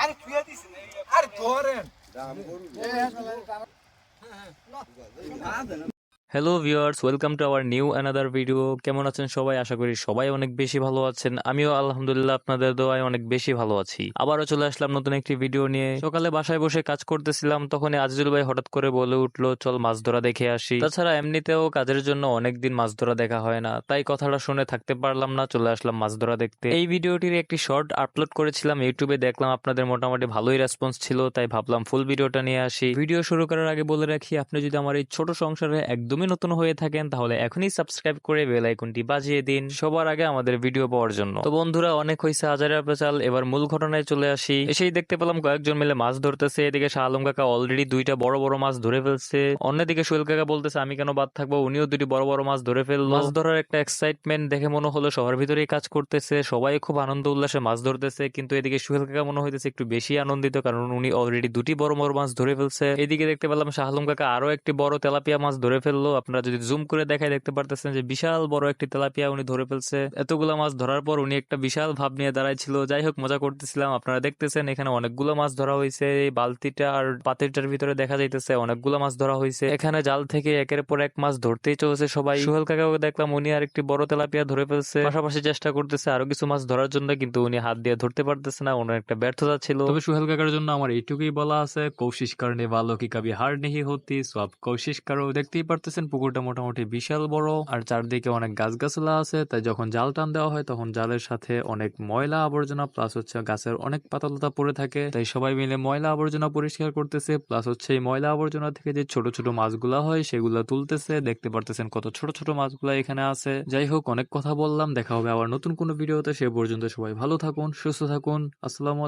আরে থুয়া দিস আরে ধরেন। Hello viewers welcome to our new another video কেমন আছেন সবাই? আশা করি সবাই অনেক বেশি ভালো আছেন। আমিও আলহামদুলিল্লাহ আপনাদের দোয়ায় অনেক বেশি ভালো আছি। আবারও চলে আসলাম নতুন একটি ভিডিও নিয়ে। সকালে বাসায় বসে কাজ করতেছিলাম, তখনই আজিজুল ভাই হঠাৎ করে বলে উঠল, চল মাছ ধরা দেখে আসি। তাছাড়া এমনিতেও কাজের জন্য অনেকদিন মাছ ধরা দেখা হয় না, তাই কথাটা শুনে থাকতে পারলাম না, চলে আসলাম মাছ ধরা দেখতে। এই ভিডিওটির একটি শর্ট আপলোড করেছিলাম ইউটিউবে দেখলাম আপনাদের মোটামুটি ভালোই রেসপন্স ছিল, তাই ভাবলাম ফুল ভিডিওটা নিয়ে আসি। ভিডিও শুরু করার আগে বলে রাখি, আপনি যদি আমার এই ছোট সংসারে একদমই নতুন হয়ে থাকেন, তাহলে এখনই সাবস্ক্রাইব করে বেল আইকনটি বাজিয়ে দিন সবার আগে আমাদের ভিডিও পাওয়ার জন্য। তো বন্ধুরা, অনেক হয়েছে হাজারের পেঁচাল এবার মূল ঘটনায় চলে আসি। এসেই দেখতে পেলাম কয়েকজন মিলে মাছ ধরতেছে। এদিকে শাহ আলম কাকা অলরেডি দুইটা বড় বড় মাছ ধরে ফেলছে। অন্যদিকে সোহেল কাকা বলতেছে, আমি কেন বাদ থাকব? উনিও দুটি বড় বড় মাছ ধরে ফেলল। মাছ ধরার একটা এক্সাইটমেন্ট দেখে মনে হলো শহরের ভিতরেই কাজ করতেছে। সবাই খুব আনন্দ উল্লাসে মাছ ধরতেছে। কিন্তু এদিকে সোহেল কাকা মনে হইতেছে একটু বেশি আনন্দিত, কারণ উনি অলরেডি দুটি বড় বড় মাছ ধরে ফেলছে। এদিকে দেখতে পেলাম শাহ আলম কাকা আরও একটি বড় তেলাপিয়া মাছ ধরে ফেলল। আপনারা যদি জুম করে দেখায় দেখতে পারতেছেন যে বিশাল বড় একটি তেলাপিয়া উনি ধরে ফেলছে। এতগুলো মাছ ধরার পর উনি একটা বিশাল ভাব নিয়ে দাঁড়াইছিল। যাই হোক, মজা করতেছিলাম। আপনারা দেখতেছেন এখানে অনেকগুলো মাছ ধরা হয়েছে এই বালতিটা আর পাতিলটার ভিতরে দেখা যাইতেছে অনেকগুলো মাছ ধরা হয়েছে এখানে জাল থেকে একের পর এক মাছ ধরতেই চলছে সবাই। সুহেল কাকাও দেখলাম উনি আর একটি বড় তেলাপিয়া ধরে ফেলছে। পাশাপাশি চেষ্টা করতেছে আরও কিছু মাছ ধরার জন্য, কিন্তু উনি হাত দিয়ে ধরতে পারতেছে না। ওনার একটা ব্যর্থতা ছিল। তবে সুহেল কাকার জন্য আমার এইটুকুই বলা আছে। কোশিশ কারণে ভালো কি কবি হার নেহি হতি। সব কোশিশ করো দেখতেই পারতেছেন পুকুরটা মোটামুটি বিশাল বড় আর চারদিকে অনেক গাছগাছলা আছে। তাই যখন জাল টান দেওয়া হয় তখন জালের সাথে অনেক ময়লা আবর্জনা প্লাস হচ্ছে গাছের অনেক পাতালতা পড়ে থাকে। তাই সবাই মিলে ময়লা আবর্জনা পরিষ্কার করতেছে প্লাস হচ্ছে এই ময়লা আবর্জনা থেকে যে ছোট ছোট মাছগুলা হয় সেগুলা তুলতেছে। দেখতে পারতেছেন কত ছোট ছোট মাছগুলা এখানে আছে। যাই হোক, অনেক কথা বললাম। দেখা হবে আবার নতুন কোনো ভিডিওতে। সে পর্যন্ত সবাই ভালো থাকুন, সুস্থ থাকুন। আসসালামু